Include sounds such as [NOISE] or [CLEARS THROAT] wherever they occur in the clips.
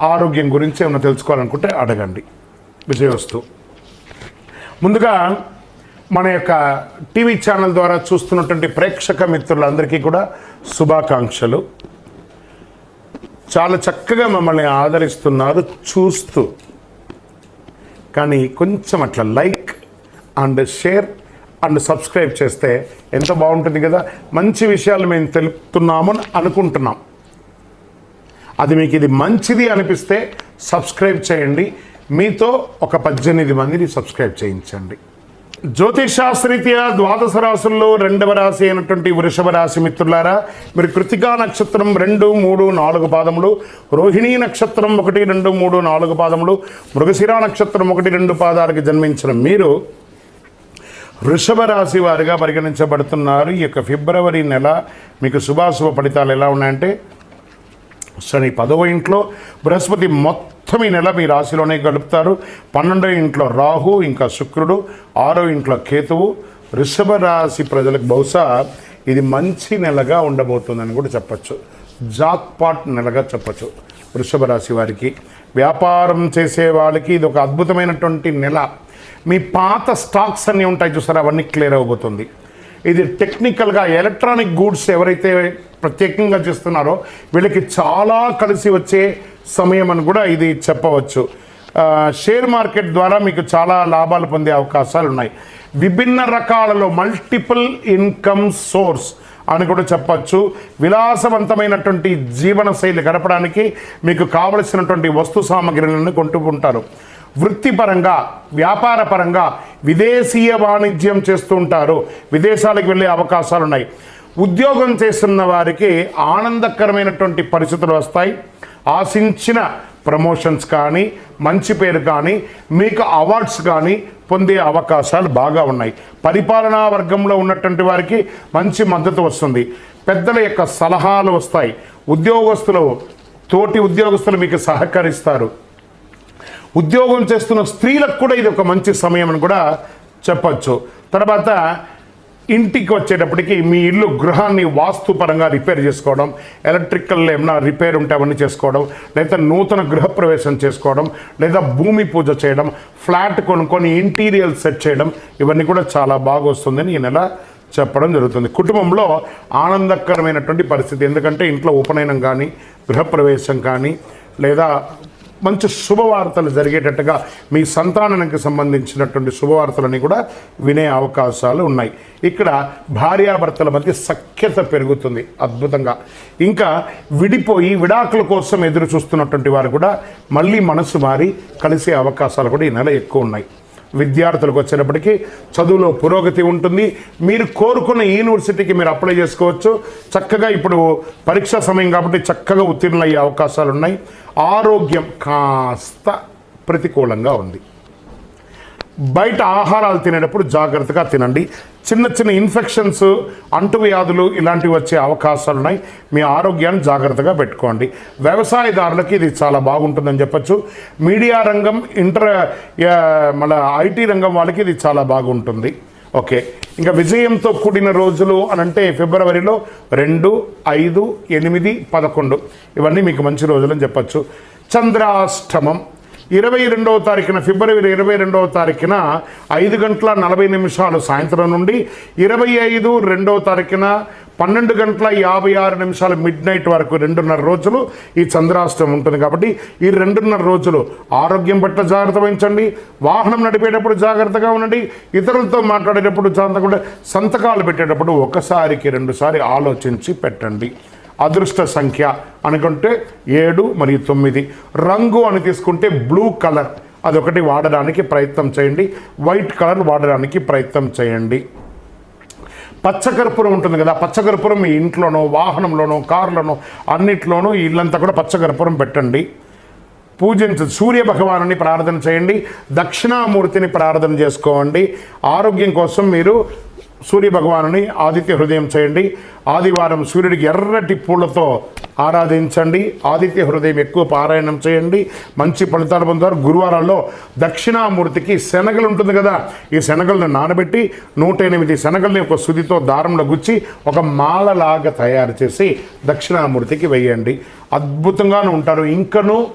ఆరోగ్యం గురించి ఏమైనా తెలుసుకోవాలనుకుంటే అడగండి. విజయవస్తు. ముందుగా మన యొక్క టీవీ ఛానల్ ద్వారా చూస్తున్నటువంటి ప్రేక్షక మిత్రులందరికీ కూడా శుభాకాంక్షలు. చాలా చక్కగా మమ్మల్ని ఆదరిస్తున్నారు చూస్తూ. కానీ కొంచెం అట్లా like and share and subscribe చేస్తే ఎంత బాగుంటుంది కదా? మంచి విషయాలు మేము తెలుపుతున్నాము అని అనుకుంటున్నాం. అది మీకు ఇది మంచిది అనిపిస్తే సబ్స్క్రైబ్ చేయండి. మీతో ఒక పద్దెనిమిది మందిని సబ్స్క్రైబ్ చేయించండి. జ్యోతిషాస్త్రీత్యా ద్వాదశ రాశుల్లో రెండవ రాశి అయినటువంటి వృషభ రాశి మిత్రులారా మీరు కృతికా నక్షత్రం రెండు మూడు నాలుగు పాదములు రోహిణీ నక్షత్రం ఒకటి రెండు మూడు నాలుగు పాదములు మృగశిరా నక్షత్రం ఒకటి రెండు పాదాలకు జన్మించిన మీరు వృషభ రాశి వారిగా పరిగణించబడుతున్నారు. ఈ యొక్క ఫిబ్రవరి నెల మీకు శుభాశుభ ఫలితాలు ఎలా ఉన్నాయంటే శని పదవ ఇంట్లో బృహస్పతి మొత్తం ఈ నెల మీ రాశిలోనే గడుపుతారు. పన్నెండో ఇంట్లో రాహు ఇంకా శుక్రుడు. ఆరో ఇంట్లో కేతువు. వృషభ రాశి ప్రజలకు బహుశా ఇది మంచి నెలగా ఉండబోతుందని కూడా చెప్పచ్చు. జాక్పాట్ నెలగా చెప్పచ్చు వృషభ రాశి వారికి. వ్యాపారం చేసే వాళ్ళకి ఇది ఒక అద్భుతమైనటువంటి నెల. మీ పాత స్టాక్స్ అన్నీ ఉంటాయి చూసారా? అవన్నీ క్లియర్ అవబోతుంది ఇది టెక్నికల్గా ఎలక్ట్రానిక్ గూడ్స్ ఎవరైతే ప్రత్యేకంగా చేస్తున్నారో వీళ్ళకి చాలా కలిసి వచ్చే సమయం అని కూడా ఇది చెప్పవచ్చు. షేర్ మార్కెట్ ద్వారా మీకు చాలా లాభాలు పొందే అవకాశాలు ఉన్నాయి. విభిన్న రకాలలో మల్టిపుల్ ఇన్కమ్ సోర్స్ అని కూడా చెప్పచ్చు. విలాసవంతమైనటువంటి జీవన శైలి గడపడానికి మీకు కావలసినటువంటి వస్తు సామగ్రిలను కొంటూ ఉంటారు. వృత్తిపరంగా వ్యాపారపరంగా విదేశీయ వాణిజ్యం చేస్తూ ఉంటారు విదేశాలకు వెళ్ళే అవకాశాలు ఉన్నాయి ఉద్యోగం చేస్తున్న వారికి ఆనందకరమైనటువంటి పరిస్థితులు వస్తాయి. ఆశించిన ప్రమోషన్స్ కానీ మంచి పేరు కానీ మీకు అవార్డ్స్ కానీ పొందే అవకాశాలు బాగా ఉన్నాయి. పరిపాలనా వర్గంలో ఉన్నటువంటి వారికి మంచి మద్దతు వస్తుంది. పెద్దల యొక్క సలహాలు వస్తాయి. ఉద్యోగస్తులు తోటి ఉద్యోగస్తులు మీకు సహకరిస్తారు. ఉద్యోగం చేస్తున్న స్త్రీలకు కూడా ఇది ఒక మంచి సమయం అని కూడా చెప్పచ్చు. తర్వాత ఇంటికి వచ్చేటప్పటికి మీ ఇల్లు గృహాన్ని వాస్తుపరంగా రిపేర్ చేసుకోవడం ఎలక్ట్రికల్ ఏమైనా రిపేర్ ఉంటే అవన్నీ చేసుకోవడం లేదా నూతన గృహప్రవేశం చేసుకోవడం లేదా భూమి పూజ చేయడం ఫ్లాట్ కొనుక్కొని ఇంటీరియల్ సెట్ చేయడం ఇవన్నీ కూడా చాలా బాగా వస్తుందని ఈ నెల చెప్పడం జరుగుతుంది. కుటుంబంలో ఆనందకరమైనటువంటి పరిస్థితి. ఎందుకంటే ఇంట్లో ఉపనయనం కానీ గృహప్రవేశం కానీ లేదా మంచి శుభవార్తలు జరిగేటట్టుగా మీ సంతానానికి సంబంధించినటువంటి శుభవార్తలని కూడా వినే అవకాశాలు ఉన్నాయి. ఇక్కడ భార్యాభర్తల మధ్య సఖ్యత పెరుగుతుంది అద్భుతంగా. ఇంకా విడిపోయి విడాకుల కోసం ఎదురు చూస్తున్నటువంటి వారు కూడా మళ్ళీ మనసు మారి కలిసే అవకాశాలు కూడా ఈ నెల ఎక్కువ ఉన్నాయి. విద్యార్థులకు వచ్చినప్పటికీ చదువులో పురోగతి ఉంటుంది. మీరు కోరుకున్న యూనివర్సిటీకి మీరు అప్లై చేసుకోవచ్చు. చక్కగా ఇప్పుడు పరీక్షా సమయం కాబట్టి చక్కగా ఉత్తీర్ణులయ్యే అవకాశాలు ఉన్నాయి ఆరోగ్యం కాస్త ప్రతికూలంగా ఉంది. బయట ఆహారాలు తినేటప్పుడు జాగ్రత్తగా తినండి. చిన్న చిన్న ఇన్ఫెక్షన్స్ అంటువ్యాధులు ఇలాంటివి వచ్చే అవకాశాలు ఉన్నాయి. మీ ఆరోగ్యాన్ని జాగ్రత్తగా పెట్టుకోండి. వ్యవసాయదారులకి ఇది చాలా బాగుంటుందని చెప్పొచ్చు. మీడియా రంగం ఇంటర్ మన ఐటీ రంగం వాళ్ళకి ఇది చాలా బాగుంటుంది. ఓకే. ఇంకా విజయంతో కూడిన రోజులు అని అంటే ఫిబ్రవరిలో రెండు ఐదు ఎనిమిది పదకొండు. ఇవన్నీ మీకు మంచి రోజులు అని చెప్పచ్చు. చంద్రాష్టమం. ఇరవై రెండవ తారీఖున ఫిబ్రవరి ఇరవై రెండవ తారీఖున ఐదు గంటల నలభై నిమిషాలు సాయంత్రం నుండి ఇరవై ఐదు రెండవ తారీఖున పన్నెండు గంటల యాభై ఆరు నిమిషాలు మిడ్ నైట్ వరకు రెండున్నర రోజులు ఈ చంద్రాష్టం ఉంటుంది కాబట్టి ఈ రెండున్నర రోజులు ఆరోగ్యం పట్ల జాగ్రత్త వహించండి. వాహనం నడిపేటప్పుడు జాగ్రత్తగా ఉండండి. ఇతరులతో మాట్లాడేటప్పుడు జాగ్రత్తగా సంతకాలు పెట్టేటప్పుడు ఒకసారికి రెండుసారి ఆలోచించి పెట్టండి. అదృష్ట సంఖ్య అనుకుంటే ఏడు మరియు తొమ్మిది. రంగు అని తీసుకుంటే బ్లూ కలర్. అదొకటి వాడడానికి ప్రయత్నం చేయండి. వైట్ కలర్ వాడడానికి ప్రయత్నం చేయండి. పచ్చకర్పూరం ఉంటుంది కదా పచ్చకర్పూరం మీ ఇంట్లోనో వాహనంలోనో కారులోనో అన్నిట్లోనూ ఇల్లంతా కూడా పచ్చకర్పూరం పెట్టండి. పూజించ సూర్య భగవానుని ప్రార్థన చేయండి. దక్షిణామూర్తిని ప్రార్థన చేసుకోండి. ఆరోగ్యం కోసం మీరు సూర్య భగవానుని ఆదిత్య హృదయం చేయండి. ఆదివారం సూర్యుడికి ఎర్రటి పూలతో ఆరాధించండి. ఆదిత్య హృదయం ఎక్కువ పారాయణం చేయండి. మంచి ఫలితాలు పొందుతారు. గురువారాల్లో దక్షిణామూర్తికి శనగలు ఉంటుంది కదా ఈ శనగలను నానబెట్టి నూట ఎనిమిది శనగల్ని ఒక సుదితో దారంలో గుచ్చి ఒక మాలలాగా తయారు చేసి దక్షిణామూర్తికి వేయండి. అద్భుతంగానే ఉంటారు. ఇంకనూ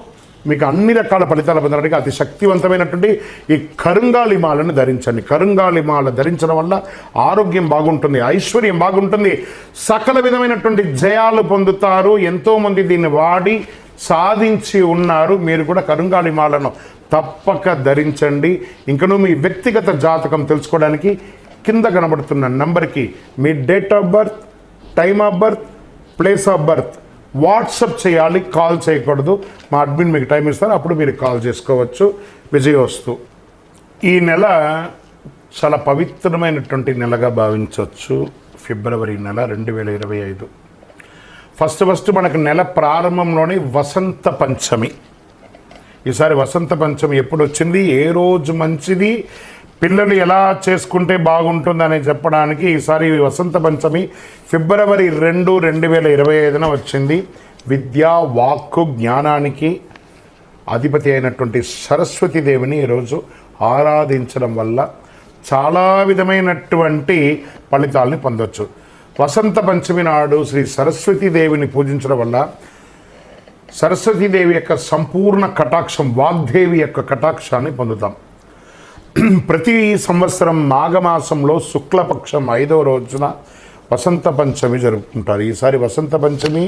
మీకు అన్ని రకాల ఫలితాలు పొందడానికి అతి శక్తివంతమైనటువంటి ఈ కరుంగాలిమాలను ధరించండి. కరుంగాలిమాల ధరించడం వల్ల ఆరోగ్యం బాగుంటుంది ఐశ్వర్యం బాగుంటుంది. సకల విధమైనటువంటి జయాలు పొందుతారు. ఎంతోమంది దీన్ని వాడి సాధించి ఉన్నారు. మీరు కూడా కరుంగాలిమాలను తప్పక ధరించండి. ఇంకనూ మీ వ్యక్తిగత జాతకం తెలుసుకోవడానికి కింద కనబడుతున్న నంబర్కి మీ date of birth time of birth place of birth WhatsApp చేయాలి కాల్ చేయకూడదు. మా అడ్మిన్ మీకు టైం ఇస్తారు అప్పుడు మీరు కాల్ చేసుకోవచ్చు. విజయోస్తు ఈ నెల చాలా పవిత్రమైనటువంటి నెలగా భావించవచ్చు. ఫిబ్రవరి నెల రెండు వేల ఇరవై ఐదు. ఫస్ట్ ఫస్ట్ మనకు నెల ప్రారంభంలోనే వసంత పంచమి. ఈసారి వసంత పంచమి ఎప్పుడు వచ్చింది ఏ రోజు మంచిది? పిల్లలు ఎలా చేసుకుంటే బాగుంటుందని చెప్పడానికి ఈసారి వసంత పంచమి ఫిబ్రవరి రెండు రెండు వేల ఇరవై ఐదున వచ్చింది. విద్యా వాక్కు జ్ఞానానికి అధిపతి అయినటువంటి సరస్వతి దేవిని ఈరోజు ఆరాధించడం వల్ల చాలా విధమైనటువంటి ఫలితాలని పొందొచ్చు. వసంత పంచమి నాడు శ్రీ సరస్వతి దేవిని పూజించడం వల్ల సరస్వతీదేవి యొక్క సంపూర్ణ కటాక్షం వాగ్దేవి యొక్క కటాక్షాన్ని పొందుతాం. [CLEARS THROAT] ప్రతి సంవత్సరం మాఘమాసంలో శుక్లపక్షం ఐదవ రోజున వసంత పంచమి జరుపుకుంటారు. ఈసారి వసంత పంచమి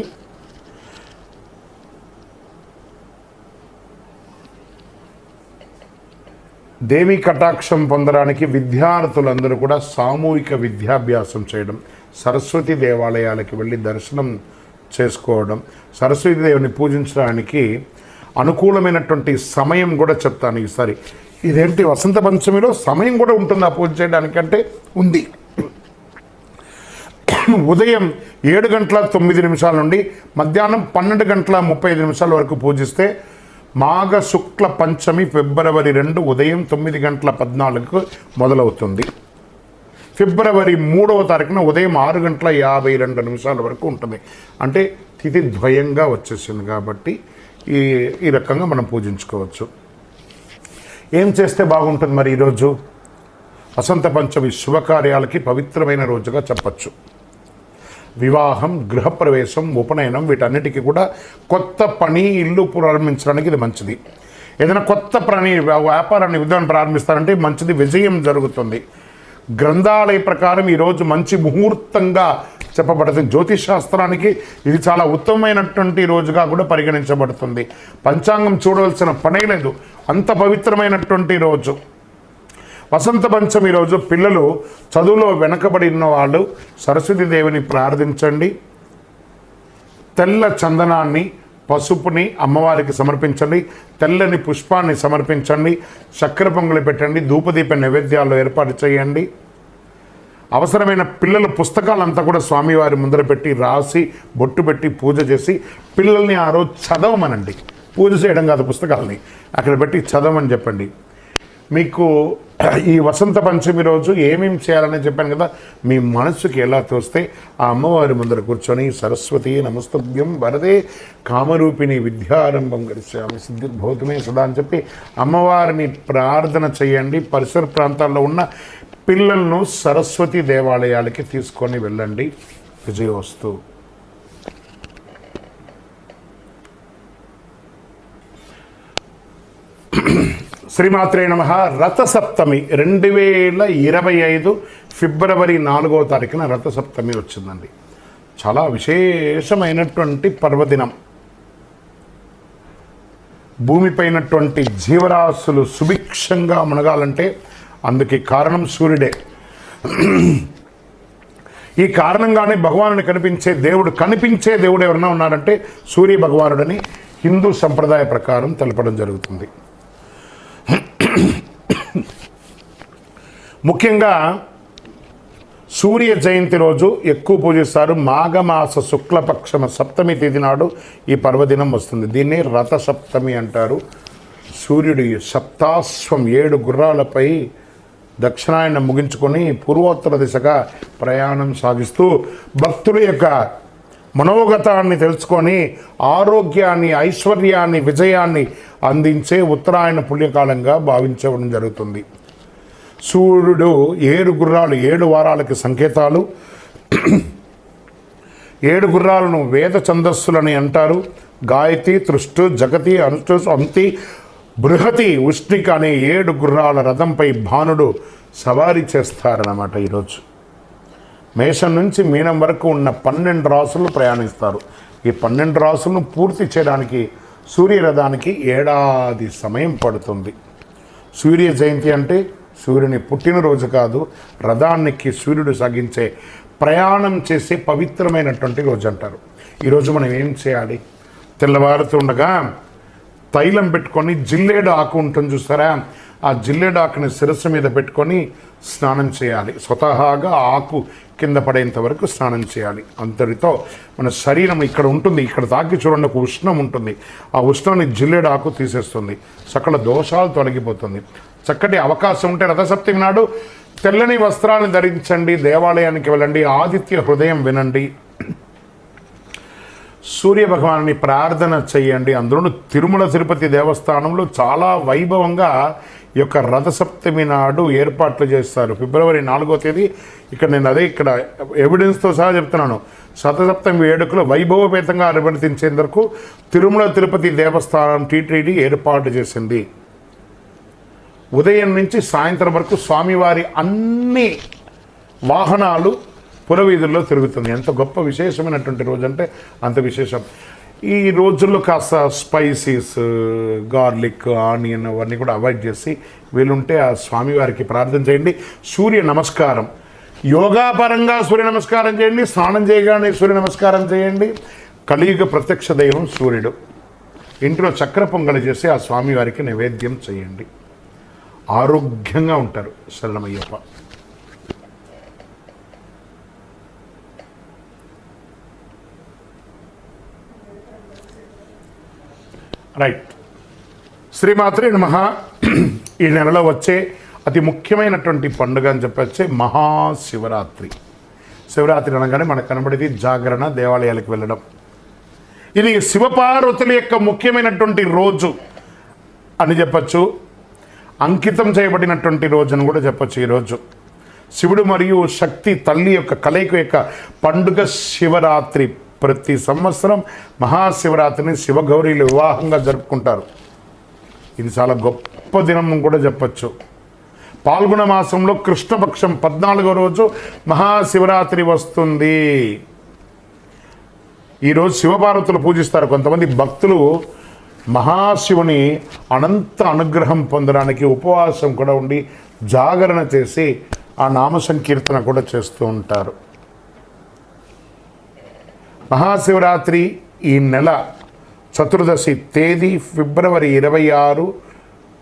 దేవి కటాక్షం పొందడానికి విద్యార్థులందరూ కూడా సామూహిక విద్యాభ్యాసం చేయడం సరస్వతి దేవాలయాలకి వెళ్ళి దర్శనం చేసుకోవడం సరస్వతి దేవుని పూజించడానికి అనుకూలమైనటువంటి సమయం కూడా చెప్తాను ఈసారి. ఇదేంటి? వసంత పంచమిలో సమయం కూడా ఉంటుంది ఆ పూజ చేయడానికంటే ఉంది. ఉదయం ఏడు గంటల తొమ్మిది నిమిషాల నుండి మధ్యాహ్నం పన్నెండు గంటల ముప్పై ఐదు నిమిషాల వరకు పూజిస్తే మాఘ శుక్ల పంచమి ఫిబ్రవరి రెండు ఉదయం తొమ్మిది గంటల పద్నాలుగుకు మొదలవుతుంది. ఫిబ్రవరి మూడవ తారీఖున ఉదయం ఆరు గంటల యాభై రెండు నిమిషాల వరకు ఉంటుంది. అంటే తిథి ద్వయంగా వచ్చేసింది కాబట్టి ఈ ఈ రకంగా మనం పూజించుకోవచ్చు. ఏం చేస్తే బాగుంటుంది మరి ఈరోజు? వసంత పంచమి శుభకార్యాలకి పవిత్రమైన రోజుగా చెప్పచ్చు. వివాహం గృహప్రవేశం ఉపనయనం వీటన్నిటికీ కూడా కొత్త పని ఇల్లు ప్రారంభించడానికి ఇది మంచిది. ఏదైనా కొత్త పని వ్యాపారాన్ని విధానం ప్రారంభిస్తారంటే మంచిది విజయం జరుగుతుంది. గ్రంథాలయ ప్రకారం ఈరోజు మంచి ముహూర్తంగా చెప్పబడుతుంది. జ్యోతిష్ శాస్త్రానికి ఇది చాలా ఉత్తమమైనటువంటి రోజుగా కూడా పరిగణించబడుతుంది. పంచాంగం చూడవలసిన పనే లేదు. అంత పవిత్రమైనటువంటి రోజు. వసంత పంచమి రోజు పిల్లలు చదువులో వెనకబడి ఉన్న వాళ్ళు సరస్వతి దేవిని ప్రార్థించండి. తెల్ల చందనాన్ని పసుపుని అమ్మవారికి సమర్పించండి తెల్లని పుష్పాన్ని సమర్పించండి చక్కెర పొంగులు పెట్టండి ధూపదీప నైవేద్యాలు ఏర్పాటు చేయండి. అవసరమైన పిల్లల పుస్తకాలంతా కూడా స్వామివారి ముందర పెట్టి రాసి బొట్టు పెట్టి పూజ చేసి పిల్లల్ని ఆ రోజు చదవమనండి. పూజ చేయడం కాదు పుస్తకాలని. అక్కడ పెట్టి చదవమని చెప్పండి. మీకు ఈ వసంత పంచమి రోజు ఏమేమి చేయాలని చెప్పాను కదా మీ మనసుకి ఎలా తోస్తే ఆ అమ్మవారి ముందర కూర్చొని సరస్వతి నమస్తభ్యం వరదే కామరూపిణి విద్యారంభం గడిచామి సిద్ధిద్భౌతమే సదా అని చెప్పి అమ్మవారిని ప్రార్థన చేయండి. పరిసర ప్రాంతాల్లో ఉన్న పిల్లలను సరస్వతి దేవాలయాలకి తీసుకొని వెళ్ళండి. విజయవస్తు శ్రీమాత్రే నమ. రథసప్తమి రెండు వేల ఇరవై ఐదు ఫిబ్రవరి నాలుగో తారీఖున రథసప్తమి వచ్చిందండి. చాలా విశేషమైనటువంటి పర్వదినం. భూమిపైనటువంటి జీవరాశులు సుభిక్షంగా మునగాలంటే అందుకే కారణం సూర్యుడే. ఈ కారణంగానే భగవానుని కనిపించే దేవుడు కనిపించే దేవుడు ఎవరైనా ఉన్నారంటే సూర్య భగవానుడని హిందూ సంప్రదాయ ప్రకారం తెలపడం జరుగుతుంది. ముఖ్యంగా సూర్య జయంతి రోజు ఎక్కువ పూజిస్తారు. మాఘమాస శుక్లపక్షమ సప్తమి తేదీ నాడు ఈ పర్వదినం వస్తుంది. దీన్ని రథ సప్తమి అంటారు. సూర్యుడి సప్తాశ్వం ఏడు గుర్రాలపై దక్షిణాయనం ముగించుకొని పూర్వోత్తర దిశగా ప్రయాణం సాగిస్తూ భక్తుల యొక్క మనోగతాన్ని తెలుసుకొని ఆరోగ్యాన్ని ఐశ్వర్యాన్ని విజయాన్ని అందించే ఉత్తరాయణ పుణ్యకాలంగా భావించడం జరుగుతుంది. సూర్యుడు ఏడు గుర్రాలు ఏడు వారాలకి సంకేతాలు. ఏడు గుర్రాలను వేద ఛందస్సులని అంటారు. గాయతి తృష్టు జగతి అనుష్టు అంతి బృహతి ఉష్ణిక అనే ఏడు గుర్రాల రథంపై భానుడు సవారీ చేస్తారన్నమాట ఈరోజు. మేషం నుంచి మీనం వరకు ఉన్న పన్నెండు రాసులు ప్రయాణిస్తారు. ఈ పన్నెండు రాసులను పూర్తి చేయడానికి సూర్యరథానికి ఏడాది సమయం పడుతుంది. సూర్య జయంతి అంటే సూర్యుని పుట్టినరోజు కాదు రథానికి సూర్యుడు సాగించే ప్రయాణం చేసే పవిత్రమైనటువంటి రోజు అంటారు. ఈరోజు మనం ఏం చేయాలి? తెల్లవారుతుండగా తైలం పెట్టుకొని జిల్లేడు ఆకు ఉంటుంది చూస్తారా? ఆ జిల్లేడు ఆకుని శిరస్సు మీద పెట్టుకొని స్నానం చేయాలి. స్వతహాగా ఆకు కింద పడేంత వరకు స్నానం చేయాలి. అంతటితో మన శరీరం ఇక్కడ ఉంటుంది. ఇక్కడ తాకి చూడండి ఒక ఉష్ణం ఉంటుంది. ఆ ఉష్ణాన్ని జిల్లేడు ఆకు తీసేస్తుంది. సకల దోషాలు తొలగిపోతుంది. చక్కటి అవకాశం ఉంటే రథసప్తమి నాడు తెల్లని వస్త్రాన్ని ధరించండి దేవాలయానికి వెళ్ళండి ఆదిత్య హృదయం వినండి. సూర్య భగవాన్ని ప్రార్థన చేయండి. అందులోనూ తిరుమల తిరుపతి దేవస్థానంలో చాలా వైభవంగా ఈ యొక్క రథసప్తమి నాడు ఏర్పాట్లు చేస్తారు. ఫిబ్రవరి నాలుగో తేదీ ఇక్కడ నేను అదే ఇక్కడ ఎవిడెన్స్తో సహా చెప్తున్నాను. శతసప్తమి వేడుకలు వైభవపేతంగా అనుమతించేందుకు తిరుమల తిరుపతి దేవస్థానం టీటీడీ ఏర్పాటు చేసింది. ఉదయం నుంచి సాయంత్రం వరకు స్వామివారి అన్ని వాహనాలు పురవీధుల్లో తిరుగుతుంది. ఎంత గొప్ప విశేషమైనటువంటి రోజు అంటే అంత విశేషం. ఈ రోజుల్లో కాస్త స్పైసీస్ గార్లిక్ ఆనియన్ అవన్నీ కూడా అవాయిడ్ చేసి వీలుంటే ఆ స్వామివారికి ప్రార్థన చేయండి. సూర్య నమస్కారం. యోగాపరంగా సూర్య నమస్కారం చేయండి. స్నానం చేయగానే సూర్య నమస్కారం చేయండి. కలియుగ ప్రత్యక్ష దైవం సూర్యుడు. ఇంట్లో చక్ర పొంగలి చేసి ఆ స్వామివారికి నైవేద్యం చేయండి. ఆరోగ్యంగా ఉంటారు శరణమయ్యప్ప. రైట్. శ్రీమాత్రే నమ. ఈ నెలలో వచ్చే అతి ముఖ్యమైనటువంటి పండుగ అని చెప్పొచ్చే మహాశివరాత్రి. శివరాత్రి అనగానే మనకు కనబడేది జాగరణ దేవాలయాలకు వెళ్ళడం. ఇది శివపార్వతుల యొక్క ముఖ్యమైనటువంటి రోజు అని చెప్పచ్చు. అంకితం చేయబడినటువంటి రోజును కూడా చెప్పచ్చు ఈరోజు. శివుడు మరియు శక్తి తల్లి యొక్క కలయిక యొక్క పండుగ శివరాత్రి. ప్రతి సంవత్సరం మహాశివరాత్రిని శివగౌరీలు వివాహంగా జరుపుకుంటారు. ఇది చాలా గొప్ప దినం కూడా చెప్పచ్చు. పాల్గొన మాసంలో కృష్ణపక్షం పద్నాలుగో రోజు మహాశివరాత్రి వస్తుంది. ఈరోజు శివపార్వతులు పూజిస్తారు. కొంతమంది భక్తులు మహాశివుని అనంత అనుగ్రహం పొందడానికి ఉపవాసం కూడా ఉండి జాగరణ చేసి ఆ నామ సంకీర్తన కూడా చేస్తూ ఉంటారు. మహాశివరాత్రి ఈ నెల చతుర్దశి తేదీ ఫిబ్రవరి ఇరవై ఆరు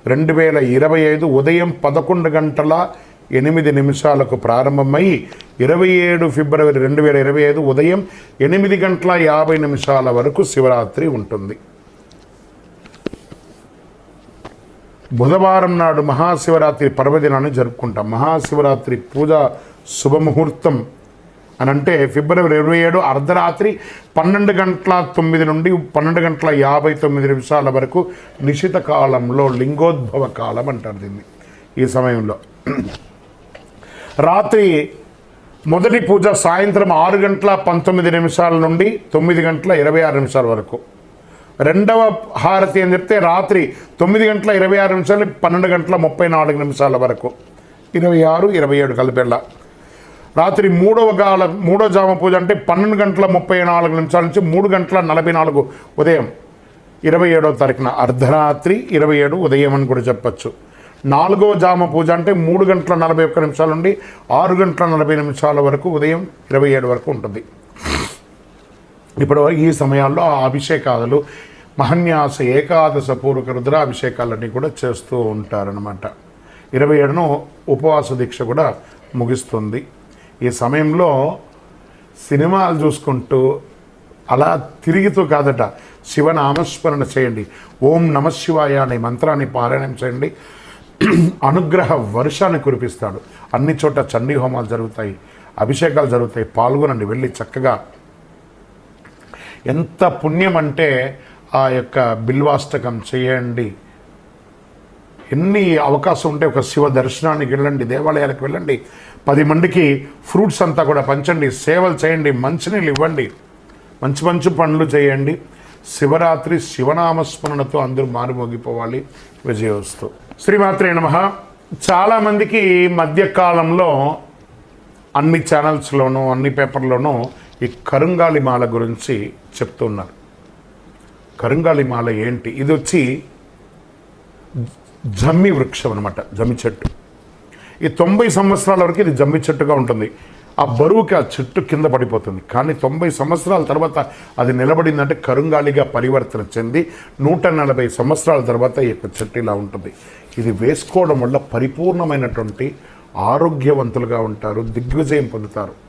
రెండు వేల ఇరవై ఐదు ఉదయం పదకొండు గంటల ఎనిమిది నిమిషాలకు ప్రారంభమై ఇరవై ఏడు ఫిబ్రవరి రెండు వేల ఇరవై ఐదు ఉదయం ఎనిమిది గంటల యాభై నిమిషాల వరకు శివరాత్రి ఉంటుంది. బుధవారం నాడు మహాశివరాత్రి పర్వదినాన్ని జరుపుకుంటాం. మహాశివరాత్రి పూజ శుభముహూర్తం అని అంటే ఫిబ్రవరి ఇరవై ఏడు అర్ధరాత్రి పన్నెండు గంటల తొమ్మిది నుండి పన్నెండు గంటల యాభై తొమ్మిది నిమిషాల వరకు నిశిత కాలంలో లింగోద్భవ కాలం అంటారు దీన్ని ఈ సమయంలో. రాత్రి మొదటి పూజ సాయంత్రం ఆరు గంటల పంతొమ్మిది నిమిషాల నుండి తొమ్మిది గంటల ఇరవై ఆరు నిమిషాల వరకు. రెండవ హారతి అని చెప్తే రాత్రి తొమ్మిది గంటల ఇరవై ఆరు నిమిషాలు పన్నెండు గంటల ముప్పై నాలుగు నిమిషాల వరకు. ఇరవై ఆరు ఇరవై ఏడు కలిపేళ్ళ. రాత్రి మూడవ కాల మూడో జామ పూజ అంటే పన్నెండు గంటల ముప్పై నాలుగు నిమిషాల నుంచి మూడు గంటల నలభై నాలుగు ఉదయం. ఇరవై ఏడవ తారీఖున అర్ధరాత్రి ఇరవై ఏడు ఉదయం అని కూడా చెప్పచ్చు. నాలుగవ జామ పూజ అంటే మూడు గంటల నలభై ఒక్క నిమిషాల నుండి ఆరు గంటల నలభై నిమిషాల వరకు ఉదయం ఇరవై ఏడు వరకు ఉంటుంది. ఇప్పుడు ఈ సమయాల్లో ఆ అభిషేకాలు మహన్యాస ఏకాదశ పూర్వక రుద్రాభిషేకాలన్నీ కూడా చేస్తూ ఉంటారనమాట ఇరవై ఏడును ఉపవాస దీక్ష కూడా ముగిస్తుంది. ఈ సమయంలో సినిమాలు చూసుకుంటూ అలా తిరుగుతూ కాదట శివనామస్మరణ చేయండి. ఓం నమ శివాయ అనే మంత్రాన్ని పారాయణం చేయండి. అనుగ్రహ వర్షాన్ని కురిపిస్తాడు. అన్ని చోట చండీ హోమాలు జరుగుతాయి అభిషేకాలు జరుగుతాయి. పాల్గొనండి. వెళ్ళి చక్కగా ఎంత పుణ్యం అంటే ఆ యొక్క బిల్వాస్తకం చేయండి. ఎన్ని అవకాశం ఉంటే ఒక శివ దర్శనానికి వెళ్ళండి దేవాలయాలకు వెళ్ళండి. పది మందికి ఫ్రూట్స్ అంతా కూడా పంచండి సేవలు చేయండి మంచినీళ్ళు ఇవ్వండి. మంచి మంచి పనులు చేయండి. శివరాత్రి శివనామస్మరణతో అందరూ మారుమోగిపోవాలి. విజయోస్తు. శ్రీమాత్రే నమ. చాలామందికి మధ్యకాలంలో అన్ని ఛానల్స్లోనూ అన్ని పేపర్లోనూ ఈ కరుంగాలి మాల గురించి చెప్తున్నారు. కరుంగాలి మాల ఏంటి? ఇది వచ్చి జమ్మి వృక్షం అనమాట జమ్మి చెట్టు. ఈ తొంభై సంవత్సరాల వరకు ఇది జమ్మి చెట్టుగా ఉంటుంది. ఆ బరువుకి ఆ చెట్టు కింద పడిపోతుంది. కానీ తొంభై సంవత్సరాల తర్వాత అది నిలబడిందంటే కరుంగాలిగా పరివర్తన చెంది నూట నలభై సంవత్సరాల తర్వాత ఈ యొక్క చెట్టు ఇలా ఉంటుంది. ఇది వేసుకోవడం వల్ల పరిపూర్ణమైనటువంటి ఆరోగ్యవంతులుగా ఉంటారు దిగ్విజయం పొందుతారు.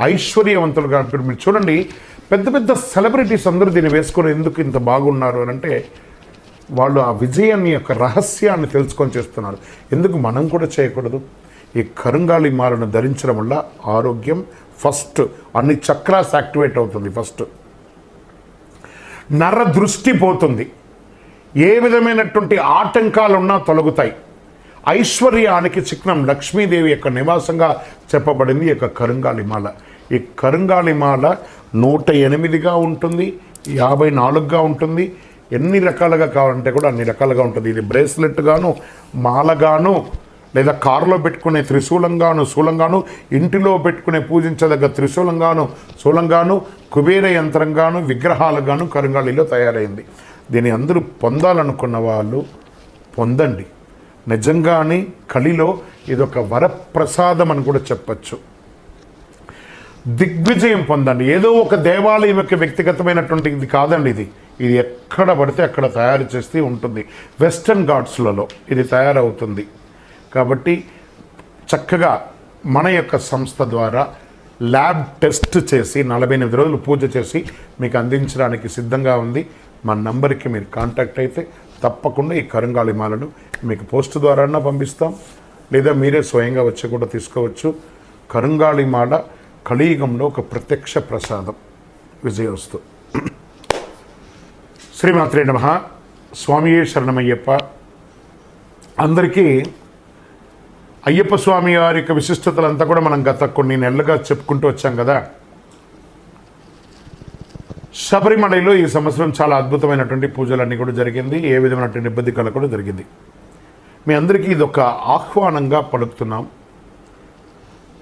ఐశ్వర్యవంతులుగా ఇప్పుడు మీరు చూడండి. పెద్ద పెద్ద సెలబ్రిటీస్ అందరూ దీన్ని వేసుకొని ఎందుకు ఇంత బాగున్నారు అని అంటే వాళ్ళు ఆ విజయాన్ని యొక్క రహస్యాన్ని తెలుసుకొని చేస్తున్నారు. ఎందుకు మనం కూడా చేయకూడదు? ఈ కరుంగాలి మాలను ధరించడం వల్ల ఆరోగ్యం ఫస్ట్ అన్ని చక్రాస్ యాక్టివేట్ అవుతుంది ఫస్ట్. నర దృష్టి పోతుంది. ఏ విధమైనటువంటి ఆటంకాలు ఉన్నా తొలగుతాయి. ఐశ్వర్యానికి చిహ్నం లక్ష్మీదేవి యొక్క నివాసంగా చెప్పబడింది ఈ యొక్క కరుంగాలిమాల ఈ కరుంగాలిమాల నూట ఎనిమిదిగా ఉంటుంది యాభై నాలుగుగా ఉంటుంది. ఎన్ని రకాలుగా కావాలంటే కూడా అన్ని రకాలుగా ఉంటుంది. ఇది బ్రేస్లెట్ గాను మాలగాను లేదా కారులో పెట్టుకునే త్రిశూలంగాను శూలంగాను ఇంటిలో పెట్టుకునే పూజించదగ్గ త్రిశూలంగాను శూలంగాను కుబేర యంత్రంగాను విగ్రహాలుగాను కరుంగాళిలో తయారైంది. దీన్ని అందరూ పొందాలనుకున్న వాళ్ళు పొందండి. నిజంగానే కలిలో ఇదొక వరప్రసాదం అని కూడా చెప్పచ్చు. దిగ్విజయం పొందండి. ఏదో ఒక దేవాలయం యొక్క వ్యక్తిగతమైనటువంటి ఇది కాదండి ఇది. ఇది ఎక్కడ పడితే అక్కడ తయారు చేస్తే ఉంటుంది. వెస్టర్న్ ఘాట్స్లలో ఇది తయారవుతుంది. కాబట్టి చక్కగా మన యొక్క సంస్థ ద్వారా ల్యాబ్ టెస్ట్ చేసి నలభై ఎనిమిది రోజులు పూజ చేసి మీకు అందించడానికి సిద్ధంగా ఉంది. మా నంబర్కి మీరు కాంటాక్ట్ అయితే తప్పకుండా ఈ కరంగాళి మాలను మీకు పోస్ట్ ద్వారా పంపిస్తాం. లేదా మీరే స్వయంగా వచ్చి కూడా తీసుకోవచ్చు. కరంగాళి మాల కలియుగంలో ఒక ప్రత్యక్ష ప్రసాదం. విజయోస్తు. శ్రీమాత్రే నమ. స్వామియే శరణమయ్యప్ప. అందరికీ అయ్యప్ప స్వామి వారి యొక్క విశిష్టతలంతా కూడా మనం గత కొన్ని నెలలుగా చెప్పుకుంటూ వచ్చాం కదా. శబరిమలలో ఈ సంవత్సరం చాలా అద్భుతమైనటువంటి పూజలన్నీ కూడా జరిగింది. ఏ విధమైనటువంటి ఇబ్బంది కల కూడా జరిగింది. మీ అందరికీ ఇది ఒక ఆహ్వానంగా పలుకుతున్నాం.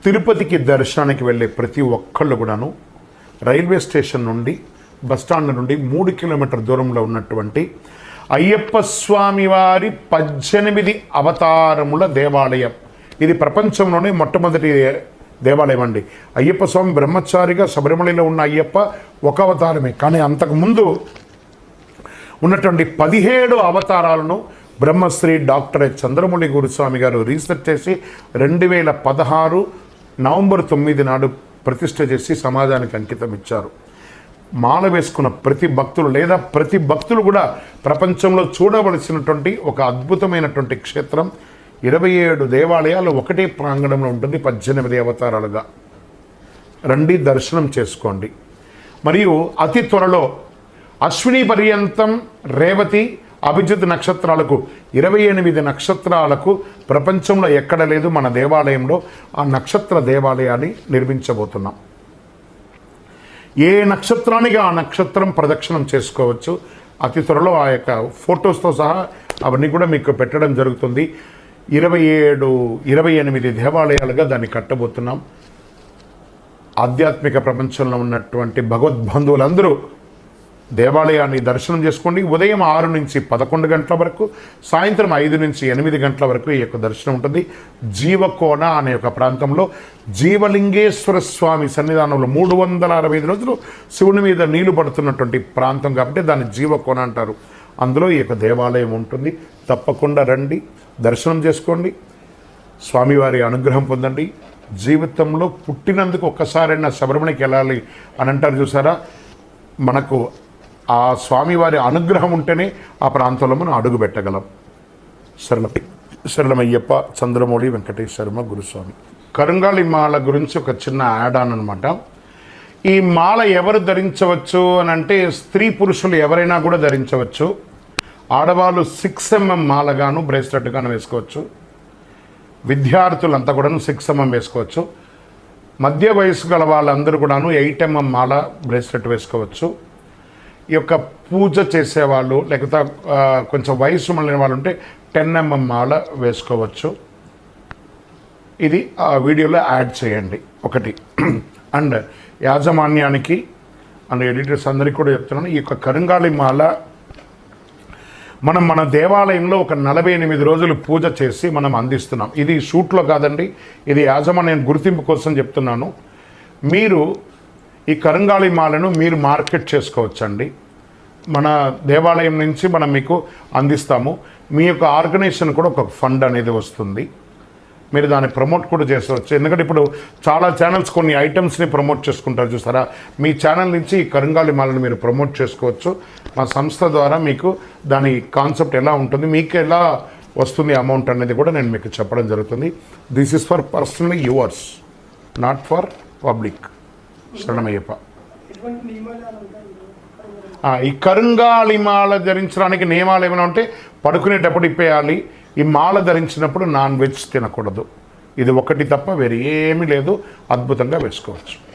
తిరుపతికి దర్శనానికి వెళ్ళే ప్రతి ఒక్కళ్ళు కూడాను రైల్వే స్టేషన్ నుండి బస్టాండ్ నుండి మూడు కిలోమీటర్ దూరంలో ఉన్నటువంటి అయ్యప్ప స్వామి వారి పద్దెనిమిది అవతారముల దేవాలయం. ఇది ప్రపంచంలోనే మొట్టమొదటి దేవాలయం అండి అయ్యప్ప స్వామి బ్రహ్మచారిగా శబరిమలలో ఉన్న అయ్యప్ప ఒక అవతారమే. కానీ అంతకుముందు ఉన్నటువంటి పదిహేడు అవతారాలను బ్రహ్మశ్రీ డాక్టర్ చంద్రమౌళి గురుస్వామి గారు రీసెర్చ్ చేసి రెండు వేల పదహారు నవంబర్ తొమ్మిది నాడు ప్రతిష్ట చేసి సమాజానికి అంకితం ఇచ్చారు. మాల వేసుకున్న ప్రతి భక్తులు లేదా ప్రతి భక్తులు కూడా ప్రపంచంలో చూడవలసినటువంటి ఒక అద్భుతమైనటువంటి క్షేత్రం ఇరవై ఏడు దేవాలయాలు ఒకటే ప్రాంగణంలో ఉంటుంది పద్దెనిమిది అవతారాలుగా. రండి దర్శనం చేసుకోండి. మరియు అతి త్వరలో అశ్విని పర్యంతం రేవతి అభిజిత్ నక్షత్రాలకు ఇరవై ఎనిమిది నక్షత్రాలకు ప్రపంచంలో ఎక్కడ లేదు మన దేవాలయంలో ఆ నక్షత్ర దేవాలయాన్ని నిర్మించబోతున్నాం. ఏ నక్షత్రానికి ఆ నక్షత్రం ప్రదక్షిణం చేసుకోవచ్చు అతి త్వరలో ఆ యొక్క ఫొటోస్తో సహా అవన్నీ కూడా మీకు పెట్టడం జరుగుతుంది. ఇరవై ఏడు ఇరవై ఎనిమిది దేవాలయాలుగా దాన్ని కట్టబోతున్నాం. ఆధ్యాత్మిక ప్రపంచంలో ఉన్నటువంటి భగవద్బంధువులందరూ దేవాలయాన్ని దర్శనం చేసుకోండి. ఉదయం ఆరు నుంచి పదకొండు గంటల వరకు సాయంత్రం ఐదు నుంచి ఎనిమిది గంటల వరకు ఈ యొక్క దర్శనం ఉంటుంది. జీవకోన అనే ఒక ప్రాంతంలో జీవలింగేశ్వర స్వామి సన్నిధానంలో మూడు వందల అరవై ఐదు రోజులు శివుని మీద నీళ్ళు పడుతున్నటువంటి ప్రాంతం కాబట్టి దాన్ని జీవకోన అంటారు. అందులో ఈ యొక్క దేవాలయం ఉంటుంది. తప్పకుండా రండి. దర్శనం చేసుకోండి. స్వామివారి అనుగ్రహం పొందండి. జీవితంలో పుట్టినందుకు ఒక్కసారైనా శబరిమలకి వెళ్ళాలి అని అంటారు చూసారా? మనకు ఆ స్వామివారి అనుగ్రహం ఉంటేనే ఆ ప్రాంతంలో మనం అడుగు పెట్టగలం. సరళమయ్యప్ప శరణమయ్యప్ప చంద్రమౌళి వెంకటేశ్వరమ గురుస్వామి. కరుంగాళి మాల గురించి ఒక చిన్న యాడ్ ఆన్ అనమాట ఈ మాల ఎవరు ధరించవచ్చు అని అంటే స్త్రీ పురుషులు ఎవరైనా కూడా ధరించవచ్చు. ఆడవాళ్ళు సిక్స్ ఎంఎం మాలగాను బ్రేస్లెట్ గాను వేసుకోవచ్చు. విద్యార్థులంతా కూడాను సిక్స్ ఎంఎం వేసుకోవచ్చు. మధ్య వయసు గల వాళ్ళందరూ కూడాను ఎయిట్ ఎంఎం మాల బ్రేస్లెట్ వేసుకోవచ్చు. ఈ యొక్క పూజ చేసేవాళ్ళు లేకపోతే కొంచెం వయసు మళ్ళిన వాళ్ళు ఉంటే టెన్ ఎంఎం మాల వేసుకోవచ్చు. ఇది ఆ వీడియోలో యాడ్ చేయండి. ఒకటి. అండ్ యాజమాన్యానికి అండ్ ఎడిటర్స్ అందరికీ కూడా చెప్తున్నాను ఈ యొక్క కరుంగాళి మాల మనం మన దేవాలయంలో ఒక నలభై ఎనిమిది రోజులు పూజ చేసి మనం అందిస్తున్నాం. ఇది షూట్లో కాదండి ఇది యాజమాన్యం గుర్తింపు కోసం చెప్తున్నాను. మీరు ఈ కరంగాళి మాలను మీరు మార్కెట్ చేసుకోవచ్చండి. మన దేవాలయం నుంచి మనం మీకు అందిస్తాము. మీ యొక్క ఆర్గనైజేషన్ కూడా ఒక ఫండ్ అనేది వస్తుంది. మీరు దాన్ని ప్రమోట్ కూడా చేసుకోవచ్చు. ఎందుకంటే ఇప్పుడు చాలా ఛానల్స్ కొన్ని ఐటమ్స్ని ప్రమోట్ చేసుకుంటారు చూసారా? మీ ఛానల్ నుంచి ఈ కరుంగాలి మాలను మీరు ప్రమోట్ చేసుకోవచ్చు. మా సంస్థ ద్వారా మీకు దాని కాన్సెప్ట్ ఎలా ఉంటుంది మీకు ఎలా వస్తుంది అమౌంట్ అనేది కూడా నేను మీకు చెప్పడం జరుగుతుంది. This is for personal yours not for public శరణమయ్యప్ప. ఈ కరుంగాళిమాల ధరించడానికి నియమాలు ఏమైనా ఉంటే పడుకునేటప్పుడు ఇప్పేయాలి. ఈ మాల ధరించినప్పుడు నాన్ వెజ్ తినకూడదు. ఇది ఒకటి తప్ప వేరే ఏమీ లేదు. అద్భుతంగా వేసుకోవచ్చు.